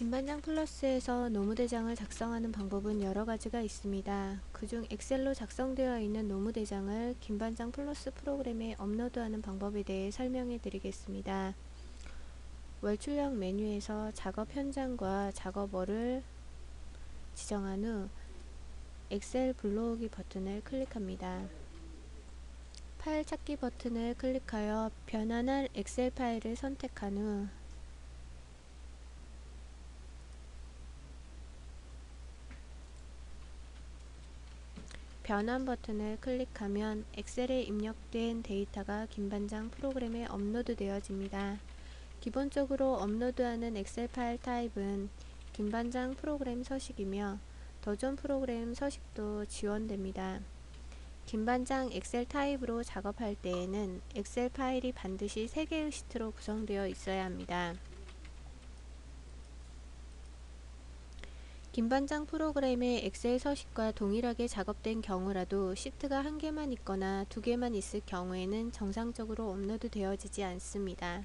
김반장 플러스에서 노무대장을 작성하는 방법은 여러 가지가 있습니다. 그중 엑셀로 작성되어 있는 노무대장을 김반장 플러스 프로그램에 업로드하는 방법에 대해 설명해 드리겠습니다. 월출력 메뉴에서 작업 현장과 작업어를 지정한 후 엑셀 불러오기 버튼을 클릭합니다. 파일 찾기 버튼을 클릭하여 변환할 엑셀 파일을 선택한 후 변환 버튼을 클릭하면 엑셀에 입력된 데이터가 김반장 프로그램에 업로드 되어집니다. 기본적으로 업로드하는 엑셀 파일 타입은 김반장 프로그램 서식이며 더존 프로그램 서식도 지원됩니다. 김반장 엑셀 타입으로 작업할 때에는 엑셀 파일이 반드시 3개의 시트로 구성되어 있어야 합니다. 김반장 프로그램의 엑셀 서식과 동일하게 작업된 경우라도 시트가 한 개만 있거나 두 개만 있을 경우에는 정상적으로 업로드 되어지지 않습니다.